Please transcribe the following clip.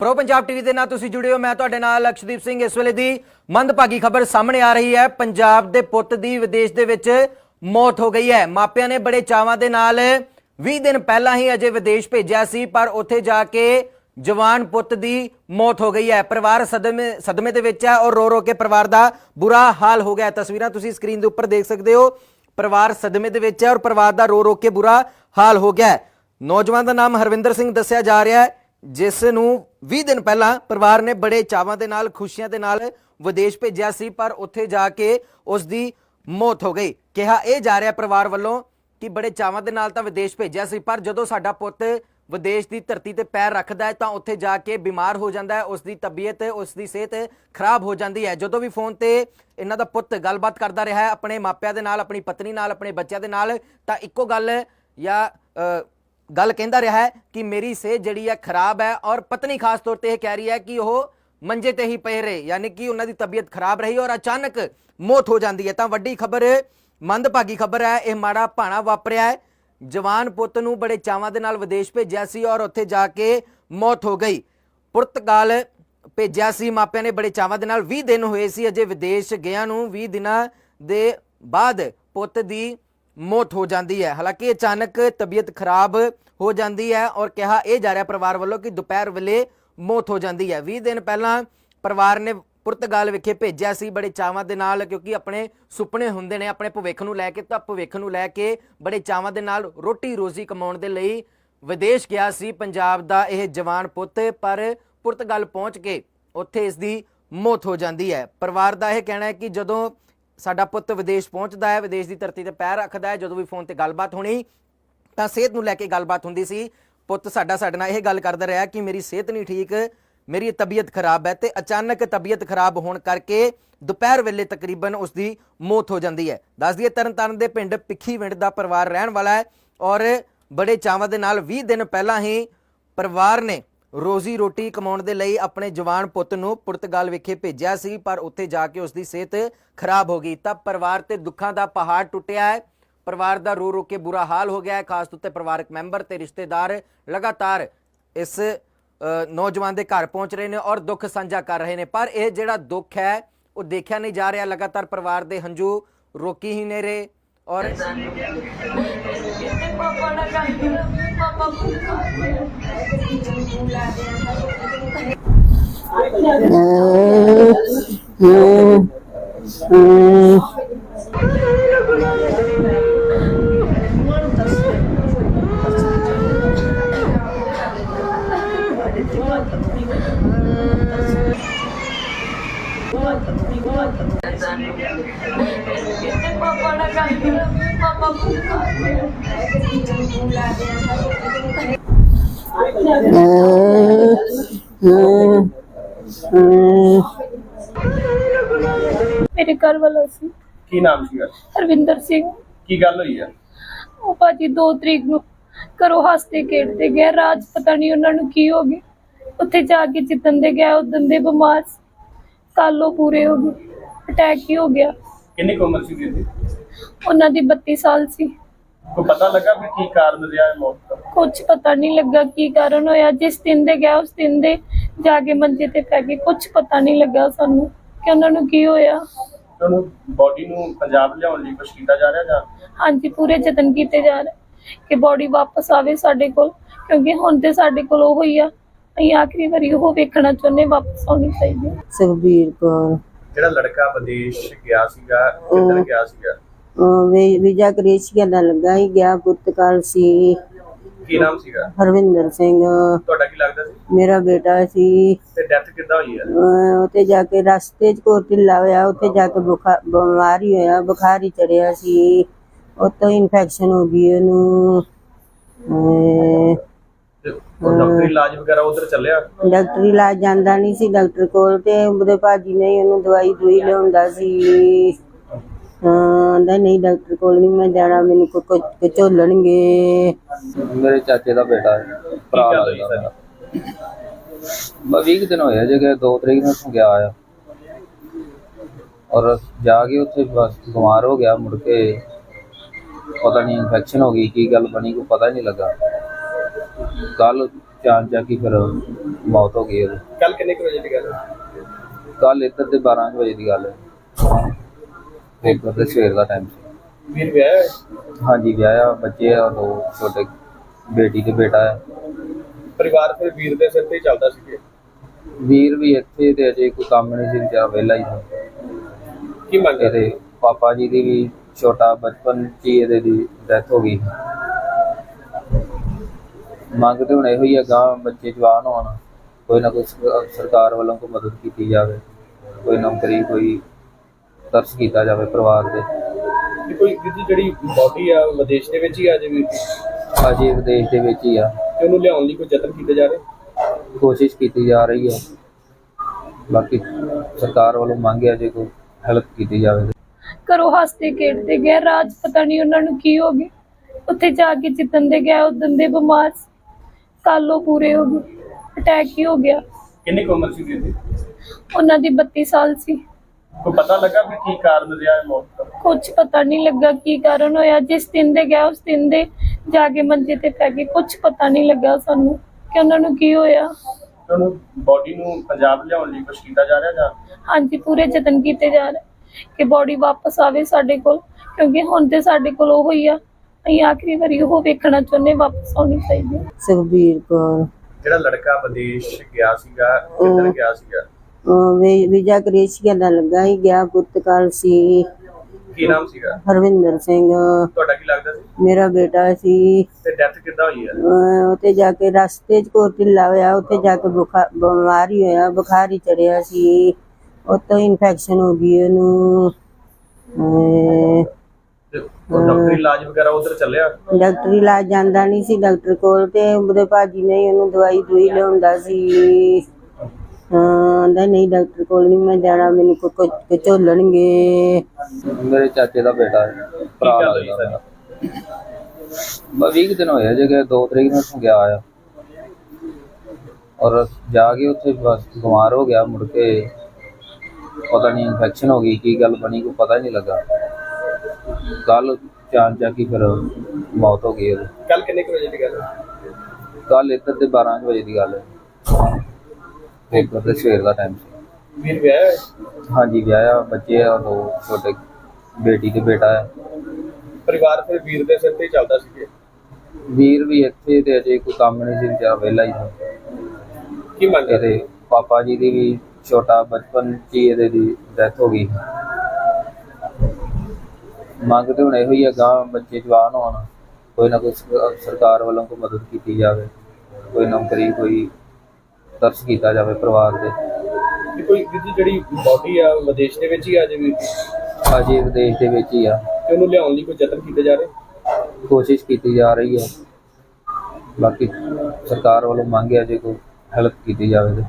Pro Punjab TV ਦੇ ਨਾਲ ਤੁਸੀਂ ਜੁੜੇ ਹੋ। ਮੈਂ ਤੁਹਾਡੇ ਨਾਲ ਲਕਸ਼ਦੀਪ ਸਿੰਘ। ਇਸ ਵੇਲੇ ਦੀ ਮੰਦਭਾਗੀ ਖਬਰ ਸਾਹਮਣੇ ਆ ਰਹੀ ਹੈ। ਪੰਜਾਬ ਦੇ ਪੁੱਤ ਦੀ ਵਿਦੇਸ਼ ਦੇ ਵਿੱਚ ਮੌਤ ਹੋ ਗਈ ਹੈ। ਮਾਪਿਆਂ ਨੇ ਬੜੇ ਚਾਵਾਂ ਦੇ ਨਾਲ 20 ਦਿਨ ਪਹਿਲਾਂ ਹੀ ਅਜੇ ਵਿਦੇਸ਼ ਭੇਜਿਆ ਸੀ, ਪਰ ਉੱਥੇ ਜਾ ਕੇ ਜਵਾਨ ਪੁੱਤ ਦੀ ਮੌਤ ਹੋ ਗਈ ਹੈ। ਪਰਿਵਾਰ ਸਦਮੇ ਸਦਮੇ ਦੇ ਵਿੱਚ ਹੈ ਔਰ ਰੋ ਰੋ ਕੇ ਪਰਿਵਾਰ ਦਾ ਬੁਰਾ ਹਾਲ ਹੋ ਗਿਆ ਤਸਵੀਰਾਂ ਤੁਸੀਂ ਸਕਰੀਨ ਦੇ ਉੱਪਰ ਦੇਖ ਸਕਦੇ ਹੋ। ਪਰਿਵਾਰ ਸਦਮੇ ਦੇ ਵਿੱਚ ਹੈ ਔਰ ਪਰਿਵਾਰ ਦਾ ਰੋ ਰੋ ਕੇ ਬੁਰਾ ਹਾਲ ਹੋ ਗਿਆ ਨੌਜਵਾਨ ਦਾ ਨਾਮ ਹਰਵਿੰਦਰ ਸਿੰਘ ਦੱਸਿਆ ਜਾ ਰਿਹਾ ਹੈ। ਜਿਸ ਨੂੰ 20 ਦਿਨ ਪਹਿਲਾਂ ਪਰਿਵਾਰ ਨੇ ਬੜੇ ਚਾਵਾਂ ਦੇ ਨਾਲ, ਖੁਸ਼ੀਆਂ ਦੇ ਨਾਲ ਵਿਦੇਸ਼ ਭੇਜਿਆ ਸੀ, ਪਰ ਉੱਥੇ ਜਾ ਕੇ ਉਸ ਦੀ ਮੌਤ ਹੋ ਗਈ। ਕਿਹਾ ਇਹ ਜਾ ਰਿਹਾ ਪਰਿਵਾਰ ਵੱਲੋਂ ਕਿ ਬੜੇ ਚਾਵਾਂ ਦੇ ਨਾਲ ਤਾਂ ਵਿਦੇਸ਼ ਭੇਜਿਆ ਸੀ, ਪਰ ਜਦੋਂ ਸਾਡਾ ਪੁੱਤ ਵਿਦੇਸ਼ ਦੀ ਧਰਤੀ ਤੇ ਪੈਰ ਰੱਖਦਾ ਹੈ, ਤਾਂ ਉੱਥੇ ਜਾ ਕੇ ਬਿਮਾਰ ਹੋ ਜਾਂਦਾ ਹੈ ਉਸ ਦੀ ਤਬੀਅਤ ਉਸ ਦੀ ਸਿਹਤ ਖਰਾਬ ਹੋ ਜਾਂਦੀ ਹੈ। ਜਦੋਂ ਵੀ ਫੋਨ ਤੇ ਇਹਨਾਂ ਦਾ ਪੁੱਤ ਗੱਲਬਾਤ ਕਰਦਾ ਰਿਹਾ ਹੈ, ਆਪਣੇ ਮਾਪਿਆਂ ਦੇ ਨਾਲ, ਆਪਣੀ ਪਤਨੀ ਨਾਲ, ਆਪਣੇ ਬੱਚਿਆਂ ਦੇ ਨਾਲ, ਤਾਂ ਇੱਕੋ ਗੱਲ ਜਾਂ ਗੱਲ ਕਹਿੰਦਾ ਰਿਹਾ ਹੈ ਕਿ ਮੇਰੀ ਸਿਹਤ ਜਿਹੜੀ ਹੈ ਖਰਾਬ ਹੈ ਔਰ ਪਤਨੀ ਖਾਸ ਤੌਰ ਤੇ ਇਹ ਕਹਿ ਰਹੀ ਹੈ ਕਿ ਉਹ ਮੰਜੇ ਤੇ ਹੀ ਪਏ ਰਹੇ, ਯਾਨੀ ਕਿ ਉਹਨਾਂ ਦੀ ਤਬੀਅਤ ਖਰਾਬ ਰਹੀ ਔਰ ਅਚਾਨਕ ਮੌਤ ਹੋ ਜਾਂਦੀ ਹੈ। ਤਾਂ ਵੱਡੀ ਖਬਰ, ਮੰਦਭਾਗੀ ਖਬਰ ਹੈ, ਇਹ ਮਾੜਾ ਭਾਣਾ ਵਾਪਰਿਆ ਹੈ। ਜਵਾਨ ਪੁੱਤ ਨੂੰ ਬੜੇ ਚਾਵਾਂ ਦੇ ਨਾਲ ਵਿਦੇਸ਼ ਭੇਜਿਆ ਸੀ ਔਰ ਉੱਥੇ ਜਾ ਕੇ ਮੌਤ ਹੋ ਗਈ। ਪੁਰਤਗਾਲ ਭੇਜਿਆ ਸੀ, ਮਾਪਿਆਂ ਨੇ ਬੜੇ ਚਾਵਾਂ ਦੇ ਨਾਲ 20 ਦਿਨ ਹੋਏ ਸੀ, ਅਜੇ ਵਿਦੇਸ਼ ਗਿਆ ਨੂੰ 20 ਦਿਨਾਂ ਦੇ ਬਾਅਦ ਪੁੱਤ ਦੀ ਮੌਤ ਹੋ ਜਾਂਦੀ ਹੈ। ਹਾਲਾਂਕਿ ਅਚਾਨਕ ਤਬੀਅਤ ਖਰਾਬ ਹੋ ਜਾਂਦੀ ਹੈ ਔਰ ਕਿਹਾ ਇਹ ਜਾ ਰਿਹਾ ਪਰਿਵਾਰ ਵੱਲੋਂ ਕਿ ਦੁਪਹਿਰ ਵੇਲੇ ਮੌਤ ਹੋ ਜਾਂਦੀ ਹੈ। 20 ਦਿਨ ਪਹਿਲਾਂ ਪਰਿਵਾਰ ਨੇ ਪੁਰਤਗਾਲ ਵਿਖੇ ਭੇਜਿਆ ਸੀ ਬੜੇ ਚਾਵਾਂ ਦੇ ਨਾਲ ਕਿਉਂਕਿ ਆਪਣੇ ਸੁਪਨੇ ਹੁੰਦੇ ਨੇ ਆਪਣੇ ਭਵਿੱਖ ਨੂੰ ਲੈ ਕੇ ਤਾਂ ਭਵਿੱਖ ਨੂੰ ਲੈ ਕੇ ਬੜੇ ਚਾਵਾਂ ਦੇ ਨਾਲ ਰੋਟੀ ਰੋਜ਼ੀ ਕਮਾਉਣ ਦੇ ਲਈ ਵਿਦੇਸ਼ ਗਿਆ ਸੀ। ਪੰਜਾਬ ਦਾ ਇਹ ਜਵਾਨ ਪੁੱਤ ਪਰ ਪੁਰਤਗਾਲ ਪਹੁੰਚ ਕੇ ਉੱਥੇ ਇਸ ਦੀ ਮੌਤ ਹੋ ਜਾਂਦੀ ਹੈ। ਪਰਿਵਾਰ ਦਾ ਇਹ ਕਹਿਣਾ ਹੈ ਕਿ ਜਦੋਂ ਸਾਡਾ ਪੁੱਤ ਵਿਦੇਸ਼ ਪਹੁੰਚਦਾ ਹੈ, ਵਿਦੇਸ਼ ਦੀ ਧਰਤੀ ਤੇ ਪੈਰ ਰੱਖਦਾ ਹੈ। ਜਦੋਂ ਵੀ ਫੋਨ ਤੇ ਗੱਲਬਾਤ ਹੋਣੀ, ਤਾਂ ਸਿਹਤ ਨੂੰ ਲੈ ਕੇ ਗੱਲਬਾਤ ਹੁੰਦੀ ਸੀ। ਪੁੱਤ ਸਾਡਾ ਸਾਡੇ ਨਾਲ ਇਹ ਗੱਲ ਕਰਦਾ ਰਿਹਾ ਕਿ ਮੇਰੀ ਸਿਹਤ ਨਹੀਂ ਠੀਕ, ਮੇਰੀ ਤਬੀਅਤ ਖਰਾਬ ਹੈ ਤੇ ਅਚਾਨਕ ਤਬੀਅਤ ਖਰਾਬ ਹੋਣ ਕਰਕੇ ਦੁਪਹਿਰ ਵੇਲੇ ਤਕਰੀਬਨ ਉਸ ਦੀ ਮੌਤ ਹੋ ਜਾਂਦੀ ਹੈ। ਦੱਸ ਦਈਏ, ਤਰਨਤਾਰਨ ਦੇ ਪਿੰਡ ਪਿੱਖੀਵਿੰਡ ਦਾ ਪਰਿਵਾਰ ਰਹਿਣ ਵਾਲਾ ਹੈ ਔਰ ਬੜੇ ਚਾਵਾਂ ਦੇ ਨਾਲ 20 ਦਿਨ ਪਹਿਲਾਂ ਹੀ ਪਰਿਵਾਰ ਨੇ ਰੋਜ਼ੀ ਰੋਟੀ ਕਮਾਉਣ ਦੇ ਲਈ ਆਪਣੇ ਜਵਾਨ ਪੁੱਤ ਨੂੰ ਪੁਰਤਗਾਲ ਵਿਖੇ ਭੇਜਿਆ ਸੀ, ਪਰ ਉੱਥੇ ਜਾ ਕੇ ਉਸ ਦੀ ਸਿਹਤ ਖਰਾਬ ਹੋ ਗਈ। ਤਾਂ ਪਰਿਵਾਰ ਤੇ ਦੁੱਖਾਂ ਦਾ ਪਹਾੜ ਟੁੱਟਿਆ ਹੈ। ਪਰਿਵਾਰ ਦਾ ਰੋ ਰੋ ਕੇ ਬੁਰਾ ਹਾਲ ਹੋ ਗਿਆ ਹੈ। ਖਾਸ ਤੌਰ ਤੇ ਪਰਿਵਾਰਕ ਮੈਂਬਰ ਤੇ ਰਿਸ਼ਤੇਦਾਰ ਲਗਾਤਾਰ ਇਸ ਨੌਜਵਾਨ ਦੇ ਘਰ ਪਹੁੰਚ ਰਹੇ ਨੇ ਔਰ ਦੁੱਖ ਸਾਂਝਾ ਕਰ ਰਹੇ ਨੇ। ਪਰ ਇਹ ਜਿਹੜਾ ਦੁੱਖ ਹੈ, ਉਹ ਦੇਖਿਆ ਨਹੀਂ ਜਾ ਰਿਹਾ। ਲਗਾਤਾਰ ਪਰਿਵਾਰ ਦੇ ਹੰਝੂ ਰੋਕੀ ਹੀ ਨਹੀਂ ਰਹੇ। ਔਰ ਪਾਪਾ ਨਾ ਕਰ ਪਾਪਾ ਕਰ ਮੇਰੇ ਘਰ ਵਾਲਾ ਸੀ। ਕੀ ਨਾਮ ਸੀਗਾ? ਹਰਵਿੰਦਰ ਸਿੰਘ। ਕੀ ਗੱਲ ਹੋਈ ਆ? ਉਹ ਭਾਜੀ 2 ਤਰੀਕ ਨੂੰ ਘਰੋਂ ਹੱਸਦੇ ਖੇਡਦੇ ਗਏ ਰਾਜ ਪਤਾ ਨਹੀਂ ਉਹਨਾਂ ਨੂੰ ਕੀ ਹੋ ਗਿਆ। ਉੱਥੇ ਜਾ ਕੇ ਜਿੱਦਣ ਦੇ ਗਿਆ ਉਦੋਂ ਦੇ ਬਿਮਾਰ ਸੀ। ਕੱਲ੍ਹ ਉਹ ਪੂਰੇ ਹੋ ਗਏ। ਅਟੈਕ ਹੀ ਹੋ ਗਿਆ। ਕਿੰਨੀ ਕੁ ਉਮਰ ਸੀ ਇਹਦੀ ਉਹਨਾਂ ਦੀ 32 ਸਾਲ ਸੀ। ਕੋਈ ਪਤਾ ਲੱਗਾ ਵੀ ਕੀ ਕਾਰਨ ਰਿਹਾ ਹੈ ਮੌਤ ਦਾ? ਕੁਝ ਪਤਾ ਨਹੀਂ ਲੱਗਾ ਕੀ ਕਾਰਨ ਹੋਇਆ। ਜਿਸ ਦਿਨ ਦੇ ਗਿਆ ਉਸ ਦਿਨ ਦੇ ਜਾ ਕੇ ਮੰਜੇ ਤੇ ਪੈ ਗਏ ਕੁਝ ਪਤਾ ਨਹੀਂ ਲੱਗਾ ਸਾਨੂੰ ਕਿ ਉਹਨਾਂ ਨੂੰ ਕੀ ਹੋਇਆ। ਤੇ ਉਹਨੂੰ ਬੋਡੀ ਨੂੰ ਪੰਜਾਬ ਲਿਆਉਣ ਲਈ ਕੁਝ ਕੀਤਾ ਜਾ ਰਿਹਾ ਜਾਂ? ਹਾਂਜੀ ਪੂਰੇ ਯਤਨ ਕੀਤੇ ਜਾ ਰਹੇ। ਕਿ ਬੋਡੀ ਵਾਪਸ ਆਵੇ ਸਾਡੇ ਕੋਲ ਕਿਉਂਕਿ ਹੁਣ ਤੇ ਸਾਡੇ ਕੋਲ ਉਹ ਹੀ ਆ। ਅਸੀਂ ਆਖਰੀ ਵਾਰੀ ਉਹ ਵੇਖਣਾ ਚਾਹੁੰਦੇ ਵਾਪਸ ਆਉਣੀ ਚਾਹੀਦੀ ਹੈ। ਸੁਖਬੀਰ ਕੌਰ। ਜਿਹੜਾ ਲੜਕਾ ਵਿਦੇਸ਼ ਗਿਆ ਸੀਗਾ ਕਿੱਧਰ ਗਿਆ ਸੀਗਾ? ਵੀਜ਼ਾ ਕ੍ਰੇਸ਼ੀਆ ਦਾ ਲੱਗਾ ਹੀ ਗਿਆ ਪੁਰਤਗਾਲ ਸੀ। ਕੀ ਨਾਮ ਸੀਗਾ? ਹਰਵਿੰਦਰ ਸਿੰਘ। ਤੁਹਾਡਾ ਕੀ ਲੱਗਦਾ ਸੀ? ਮੇਰਾ ਬੇਟਾ ਸੀ। ਤੇ ਡੈਥ ਕਿੱਦਾਂ ਹੋਈ ਆ? ਅਹ ਉੱਥੇ ਜਾ ਕੇ ਰਸਤੇ 'ਚ ਕੋ ਢਿੱਲਾ ਹੋਇਆ ਉੱਥੇ ਜਾ ਕੇ ਬੁਖਾਰ ਬਿਮਾਰੀ ਹੋਇਆ ਬੁਖਾਰ ਹੀ ਚੜਿਆ ਸੀ। ਉੱਤੋਂ ਇਨਫੈਕਸ਼ਨ ਹੋ ਗਈ ਉਹਨੂੰ। ਅਹ ਤੇ ਉਹ ਡਾਕਟਰੀ ਇਲਾਜ ਵਗੈਰਾ ਉਧਰ ਚੱਲਿਆ? ਡਾਕਟਰੀ ਇਲਾਜ ਜਾਂਦਾ ਨਹੀਂ ਸੀ ਡਾਕਟਰ ਕੋਲ ਤੇ ਉਹਦੇ ਭਾਜੀ ਨੇ ਹੀ ਉਹਨੂੰ ਦਵਾਈ ਦੂਈ ਲਿਆਉਂਦਾ ਸੀ। ਹਾਂ ਆਂਦਾ ਨਹੀਂ ਡਾਕਟਰ ਕੋਲ ਨਹੀਂ ਮੈਂ ਜਾਣਾ ਮੈਨੂੰ ਕੋ ਕੋ ਝੋਲਣਗੇ ਮੇਰੇ ਚਾਚੇ ਦਾ ਬੇਟਾ ਹੈ ਭਰਾ ਗੱਲ ਹੋਈ ਲੱਗਦਾ ਮੇਰਾ ਬਸ 20 ਕੁ ਦਿਨ ਹੋਇਆ ਜੇ ਗਏ 2 ਤਰੀਕ ਨੂੰ ਉੱਥੋਂ ਗਿਆ ਆ। ਔਰ ਜਾ ਕੇ ਉੱਥੇ ਬਸ ਬਿਮਾਰ ਹੋ ਗਿਆ ਮੁੜ ਕੇ। ਪਤਾ ਨਹੀਂ ਇਨਫੈਕਸ਼ਨ ਹੋ ਗਈ ਕੀ ਗੱਲ ਬਣੀ ਕੋਈ ਪਤਾ ਹੀ ਨਹੀਂ ਲੱਗਾ। ਕੱਲ ਚਾਰ ਜਾ ਕੇ ਫਿਰ ਮੌਤ ਹੋ ਗਈ ਉਹਦੀ। ਕੱਲ ਕਿੰਨੇ ਕੁ ਵਜੇ ਦੀ ਗੱਲ ਹੈ? ਕੱਲ ਇੱਧਰ ਦੇ 12 ਕੁ ਵਜੇ ਦੀ ਗੱਲ ਹੈ। ਪੇਪਰ ਦੇ ਸਵੇਰ ਦਾ ਟਾਈਮ ਸੀ। ਵੀਰ ਵਿਆਹ ਹੈ? ਹਾਂਜੀ ਵਿਆਹਿਆ ਬੱਚੇ ਆ ਦੋ ਛੋਟੇ ਬੇਟੀ ਤੇ ਬੇਟਾ ਹੈ ਪਰਿਵਾਰ ਫਿਰ ਵੀਰ ਦੇ ਸਿਰ ਤੇ ਹੀ ਚੱਲਦਾ ਸੀ ਵੀਰ ਵੀ ਇੱਥੇ ਤੇ ਅਜੇ ਕੋਈ ਕੰਮ ਨਹੀਂ ਸੀ ਵਿਚਾਰਾ ਵਿਹਲਾ ਹੀ ਸੀ। ਕੀ ਮੰਗ ਇਹਦੇ ਪਾਪਾ ਜੀ ਦੀ ਵੀ ਛੋਟਾ ਬਚਪਨ 'ਚ ਹੀ ਇਹਦੇ ਦੀ ਡੈਥ ਹੋ ਗਈ। ਮੰਗ ਤੇ ਹੁਣ ਇਹੋ ਹੀ ਹੈ ਗਾਂ ਬੱਚੇ ਜਵਾਨ ਹੋਣ ਕੋਈ ਨਾ ਕੋਈ ਸਰਕਾ- ਸਰਕਾਰ ਵੱਲੋਂ ਕੋਈ ਮਦਦ ਕੀਤੀ ਜਾਵੇ ਕੋਈ ਨੌਕਰੀ ਕੋਈ ਤਰਸ ਕੀਤਾ ਜਾਵੇ ਪਰਿਵਾਰ ਦੇ। ਕਿ ਕੋਈ ਜਿਹਦੀ ਜਿਹੜੀ ਬਾਡੀ ਆ ਉਹ ਵਿਦੇਸ਼ ਦੇ ਵਿੱਚ ਹੀ ਆ ਜੇ ਵੀਰ ਦੀ ਅਜੇ ਵਿਦੇਸ਼ ਦੇ ਵਿੱਚ ਹੀ ਆ। ਤੇ ਉਹਨੂੰ ਲਿਆਉਣ ਲਈ ਕੋਈ ਯਤਨ ਕੀਤੇ ਜਾ ਰਹੇ? ਕੋਸ਼ਿਸ਼ ਕੀਤੀ ਜਾ ਰਹੀ ਹੈ ਬਾਕੀ ਸਰਕਾਰ ਵੱਲੋਂ ਮੰਗ ਹੈ ਜੇ ਕੋਈ ਹੈਲਪ ਕੀਤੀ ਜਾਵੇ। ਘਰੋਂ ਹੱਸਦੇ ਖੇਡਦੇ ਗਏ ਰਾਜ ਪਤਾ ਨਹੀਂ ਉਹਨਾਂ ਨੂੰ ਕੀ ਹੋ ਗਿਆ। ਉੱਥੇ ਜਾ ਕੇ ਜਿੱਤਣ ਦੇ ਗਏ ਉਦੋਂ ਦੇ ਬਿਮਾਰ ਸੀ। ਕੱਲ੍ਹ ਉਹ ਪੂਰੇ ਹੋ ਗਏ ਅਟੈਕ ਹੀ ਹੋ ਗਿਆ। ਕਿੰਨੀ ਕੁ ਉਮਰ ਸੀ ਵੀਰ ਦੀ? ਉਹਨਾਂ ਦੀ 32 ਸਾਲ ਸੀ। ਕੋਈ ਪਤਾ ਲੱਗਾ ਵੀ ਕੀ ਕਾਰਨ ਰਿਹਾ ਹੈ ਮੌਤ ਦਾ? ਕੁਝ ਪਤਾ ਨਹੀਂ ਲੱਗਾ ਕੀ ਕਾਰਨ ਹੋਇਆ। ਜਿਸ ਦਿਨ ਦੇ ਗਿਆ ਉਸ ਦਿਨ ਦੇ ਜਾ ਕੇ ਮੰਜੇ ਤੇ ਪੈ ਗਏ। ਕੁਝ ਪਤਾ ਨਹੀਂ ਲੱਗਾ ਸਾਨੂੰ ਕਿ ਉਹਨਾਂ ਨੂੰ ਕੀ ਹੋਇਆ। ਤੇ ਉਹਨੂੰ ਬਾਡੀ ਨੂੰ ਪੰਜਾਬ ਲਿਆਉਣ ਲਈ ਕੁਛ ਕੀਤਾ ਜਾ ਰਿਹਾ ਜਾਂ? ਹਾਂਜੀ ਪੂਰੇ ਯਤਨ ਕੀਤੇ ਜਾ ਰਹੇ ਕਿ ਬੋਡੀ ਵਾਪਸ ਆਵੇ ਸਾਡੇ ਕੋਲ ਕਿਉਂਕਿ ਹੁਣ ਤੇ ਸਾਡੇ ਕੋਲ ਉਹ ਹੀ ਆ। ਅਸੀਂ ਆਖਰੀ ਵਾਰੀ ਉਹ ਵੇਖਣਾ ਚਾਹੁੰਦੇ ਵਾਪਸ ਆਉਣੀ ਚਾਹੀਦੀ ਹੈ। ਸੁਖਬੀਰ ਕੌਰ। ਜਿਹੜਾ ਲੜਕਾ ਵਿਦੇਸ਼ ਗਿਆ ਸੀਗਾ ਕਿੱਧਰ ਗਿਆ ਸੀਗਾ? ਉਹ ਵੀ- ਵੀਜ਼ਾ ਕ੍ਰੇਸ਼ੀਆ ਦਾ ਲੱਗਾ ਹੀ ਗਿਆ ਪੁਰਤਗਾਲ ਸੀ। ਕੀ ਨਾਮ ਸੀਗਾ? ਹਰਵਿੰਦਰ ਸਿੰਘ। ਤੁਹਾਡਾ ਕੀ ਲੱਗਦਾ ਸੀ? ਮੇਰਾ ਬੇਟਾ ਸੀ। ਤੇ ਡੈਥ ਕਿੱਦਾਂ ਹੋਈ ਹੈ? ਅਹ ਉੱਥੇ ਜਾ ਕੇ ਰਸਤੇ 'ਚ ਕੋਈ ਢਿੱਲਾ ਹੋਇਆ ਉੱਥੇ ਜਾ ਕੇ ਬੁਖਾਰ ਬਿਮਾਰ ਹੋਇਆ ਬੁਖਾਰ ਹੀ ਚੜਿਆ ਸੀ। ਉੱਤੋਂ ਇਨਫੈਕਸ਼ਨ ਹੋ ਗਈ ਉਹਨੂੰ। ਅਹ ਡਾਕਟਰੀ ਇਲਾਜ ਵਗੈਰਾ ਉਧਰ ਚੱਲਿਆ? ਡਾਕਟਰੀ ਇਲਾਜ ਜਾਂਦਾ ਨਹੀਂ ਸੀ ਡਾਕਟਰ ਕੋਲ ਤੇ ਉਹਦੇ ਭਾਜੀ ਨੇ ਉਹਨੂੰ ਦਵਾਈ ਦੂਈ ਲਿਆਉਂਦਾ ਸੀ। ਹਾਂ ਆਂਦਾ ਨਹੀਂ ਡਾਕਟਰ ਕੋਲ ਨਹੀਂ ਮੈਂ ਜਾਣਾ ਮੈਨੂੰ ਕੋ ਕੁਝ ਝੋਲਣਗੇ ਮੇਰੇ ਚਾਚੇ ਦਾ ਬੇਟਾ ਹੈ ਭਰਾ ਗੱਲ ਹੋਈ ਲੱਗਦਾ। ਮੇਰਾ ਬਸ 20 ਕੁ ਦਿਨ ਹੋਇਆ ਜੇ ਕਿ 2 ਤਰੀਕ ਨੂੰ ਉੱਥੋਂ ਗਿਆ ਆ। ਔਰ ਜਾ ਕੇ ਉੱਥੇ ਬਸ ਬਿਮਾਰ ਹੋ ਗਿਆ ਮੁੜ ਕੇ। ਪਤਾ ਨਹੀਂ ਇਨਫੈਕਸ਼ਨ ਹੋ ਗਈ ਕੀ ਗੱਲ ਬਣੀ ਕੋਈ ਪਤਾ ਹੀ ਨਹੀਂ ਲੱਗਾ। ਕੱਲ ਚਾਰ ਜਾ ਕੇ ਫਿਰ ਮੌਤ ਹੋ ਗਈ ਉਹਦੀ ਕੱਲ ਕਿੰਨੇ ਕੁ ਵਜੇ ਦੀ ਗੱਲ ਹੈ? ਕੱਲ ਇੱਧਰ ਦੇ 12 ਕੁ ਵਜੇ ਦੀ ਗੱਲ ਹੈ। ਪੇਪਰ ਦੇ ਸਵੇਰ ਦਾ ਟਾਈਮ ਸੀ। ਵੀਰ ਵਿਆਹ ਹੈ? ਹਾਂਜੀ ਵਿਆਹਿਆ ਬੱਚੇ ਆ ਦੋ ਛੋਟੇ ਬੇਟੀ ਤੇ ਬੇਟਾ ਹੈ ਪਰਿਵਾਰ ਫਿਰ ਵੀਰ ਦੇ ਸਿਰ ਤੇ ਹੀ ਚੱਲਦਾ ਸੀ ਵੀਰ ਵੀ ਇੱਥੇ ਤੇ ਅਜੇ ਕੋਈ ਕੰਮ ਨਹੀਂ ਸੀ ਵਿਚਾਰਾ ਵਿਹਲਾ ਹੀ ਸੀ। ਕੀ ਮੰਗ ਇਹਦੇ ਪਾਪਾ ਜੀ ਦੀ ਵੀ ਛੋਟਾ ਬਚਪਨ 'ਚ ਹੀ ਇਹਦੇ ਦੀ ਡੈਥ ਹੋ ਗਈ। ਮੰਗ ਤੇ ਹੁਣ ਇਹੋ ਹੀ ਹੈ ਗਾਂ ਬੱਚੇ ਜਵਾਨ ਹੋਣ ਕੋਈ ਨਾ ਕੋਈ ਸਰਕਾ- ਸਰਕਾਰ ਵੱਲੋਂ ਕੋਈ ਮਦਦ ਕੀਤੀ ਜਾਵੇ ਕੋਈ ਨੌਕਰੀ ਕੋਈ ਤਰਸ ਕੀਤਾ ਜਾਵੇ ਪਰਿਵਾਰ ਦੇ। ਕੋਈ ਜਿਹਦੀ ਜਿਹੜੀ ਬਾਡੀ ਆ ਉਹ ਵਿਦੇਸ਼ ਦੇ ਵਿੱਚ ਹੀ ਆ ਜੇ ਦੀ ਅਜੇ ਵਿਦੇਸ਼ ਦੇ ਵਿੱਚ ਹੀ ਆ। ਤੇ ਉਹਨੂੰ ਲਿਆਉਣ ਲਈ ਕੋਈ ਯਤਨ ਕੀਤੇ ਜਾ ਰਹੇ? ਕੋਸ਼ਿਸ਼ ਕੀਤੀ ਜਾ ਰਹੀ ਹੈ ਬਾਕੀ ਸਰਕਾਰ ਵੱਲੋਂ ਮੰਗ ਹੈ ਜੇ ਕੋਈ ਹੈਲਪ ਕੀਤੀ ਜਾਵੇ ਤੇ।